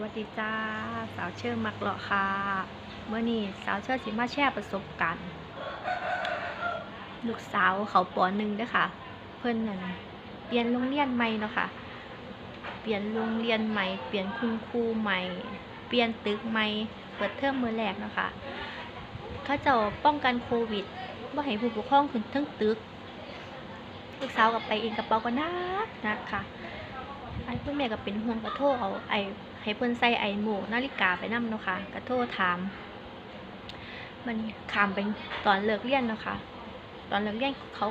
วัสดีจ้า สาวเชื่อมักเหรอค่ะเมื่อนี้สาวเชื่อสิมาแชร์ประสบการณ์ลูกสาวเขาปอหนึ่งด้วยค่ะ เพื่อนนั่นเปลี่ยนโรงเรียนใหม่เนาะค่ะ เปลี่ยนโรงเรียนใหม่ เปลี่ยนคุณครูใหม่ เปลี่ยนตึกใหม่เปิดเทอมมือแรกเนาะค่ะเขาจะป้องกันโควิดว่าให้ผู้ปกครองขึ้นทั้งตึก ลูกสาวกับไปเองกระเป๋าก็นักนักค่ะไอ้คุณแม่ก็เป็นห่วงกระโทษเอาไอ้ ให้เพิ่นใส่ไอหมูนาฬิกาไปนำเนาะค่ะกระโทษถาม มันขามไปตอนเลิกเรียนเนาะค่ะตอนเลิกเรียนเขา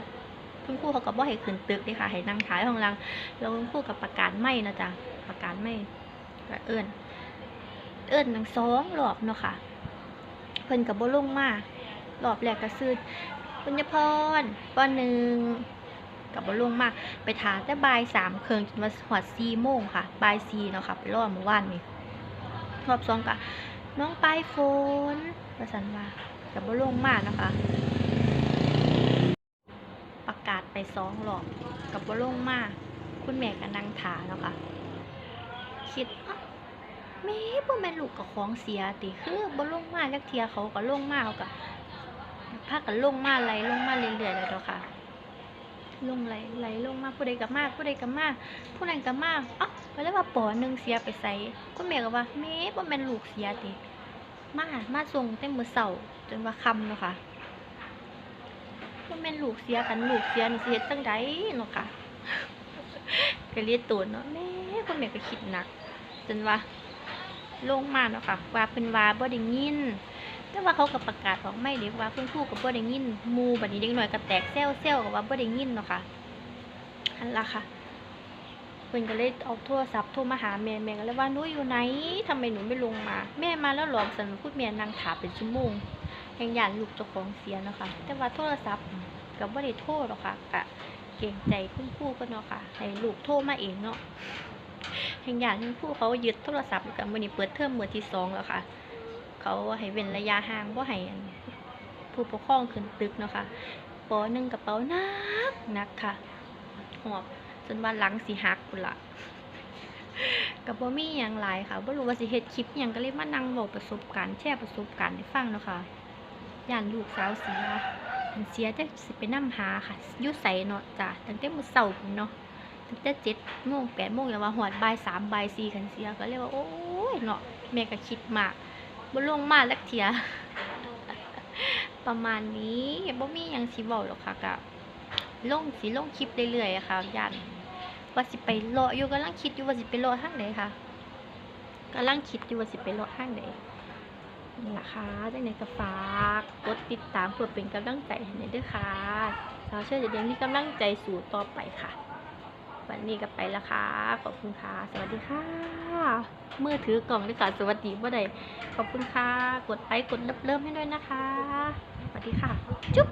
คุณครูเขาก็บ่ให้ขึ้นตึกเด้ค่ะ ให้นั่งท้ายห้องล่างแล้วคุณครูกับประกาศไม่นะจ๊ะประกาศไม่ก็เอิ้นเอิ้นทั้งสองรอบเนาะค่ะเพิ่นก็บ่ลงมารอบแรกก็ซื้อปุญญพรปหนึ่ง กับบลงมากไปทาแต่บ่ายสามเคิงจนมาหอดสี่โมงค่ะบ่ายสี่เนาะค่ะ ไปรอเมื่อวานนี้รอบสองกะน้องปลายฝนประสันว่ากับบลงมากนะคะ ประกาศไปสองรอบกับบลงมากคุณแม่ก็นั่งถาเนาะค่ะ คิดอ๊ะแม่บ่แม่นลูกกับของเสียติคือบลงมาจักเทียเขาก็ลงมาเขาก็พากันลงมาไหลลงมาเรื่อยๆเลยเนาะค่ะ ลงไหลไหลลงมาผู้ใดกับมากผู้ใดกับมากผู้นั้นกับมากอ๋อไปเลยว่าปอหนึ่งเสียไปใส่คุณแม่ก็ว่าแม่บ่แม่นลูกเสียติมามาส่งแต่มื้อเช้าจนว่าคำเนาะค่ะบ่แม่นลูกเสียคันลูกเสียนี่สิเฮ็ดจังไดเนาะค่ะก็เรียกตูนเนาะแม่คุณแม่ก็คิดหนักจนว่าลงมาเนาะค่ะว่าเพิ่นว่าบ่ได้ยิน แต่ว่าเขาก็ประกาศออกไม่เด็กว่าเพื่อนครู่กับบ่ได้ยินมูบัดนี้เด็กหน่อยก็แตกเซลเซลกับว่าบ่ได้ยินเนาะค่ะอันละค่ะเพิ่นก็เลยเอาโทรศัพท์โทรมาหาแม่แม่ก็เลยว่าหนูอยู่ไหนทำไมหนูไม่ลงมา แม่มาแล้วหรอกสันพูดแม่นางถามเป็นชั่วโมงแห่งยานลูกเจ้าของเสียเนาะค่ะแต่ว่าโทรศัพท์ก็บ่ได้โทรหรอกค่ะกะเกรงใจคุณครูก็เนาะค่ะให้ลูกโทรมาเองเนาะแห่งยานคุณครูเขายึดโทรศัพท์กันมื้อนี้เปิดเทอมมื้อที่สองแล้วค่ะ เขาให้เว้นระยะห่างบ่ให้ผู้ปกครองขึ้นตึกเนาะค่ะปอหนึ่งกระเป๋านักนักค่ะ หอบจนว่าหลังสิหักพุ่นละกับบ่มีหยังหลายค่ะบ่รู้ว่าสิเฮ็ดคลิปหยังก็เลยมานั่งเว้าประสบการณ์แชร์ประสบการณ์ให้ฟังเนาะค่ะย่านลูกสาวเสียอันเสียจักสิไปนํหาค่ะอยู่ไสเนาะจ้ะตั้งแต่มื้อเช้าพุ่นเนาะตั้งแต่7โมง8โมงอย่าว่าฮอดบ่าย3บ่าย4คันเสียก็เลยกว่าโอ้ยเนาะแม่ก็คิดมาก บ่ลงมาลักเทีย ประมาณนี้บ่มีหยังสิเว้าหรอกค่ะก็ลงสิลงคลิปเรื่อยๆค่ะย่านว่าสิไปเลาะอยู่กำลังคิดอยู่ว่าสิไปเลาะทางไหนค่ะกำลังคิดอยู่ว่าสิไปเลาะทางไหนนี่ล่ะค่ะจังไดก็ฝากกดติดตามเพื่อเป็นกำลังใจให้หน่อยเด้อค่ะสาวเชื่อจะเดี๋ยวมีกำลังใจสู่ต่อไปค่ะ วันนี้ก็ไปแล้วค่ะ ขอบคุณค่ะ สวัสดีค่ะ เมื่อถือกล่องด้วยค่ะ สวัสดีเมื่อใดขอบคุณค่ะ กดไลค์กดเริ่มให้ด้วยนะคะ สวัสดีค่ะ จุ๊บ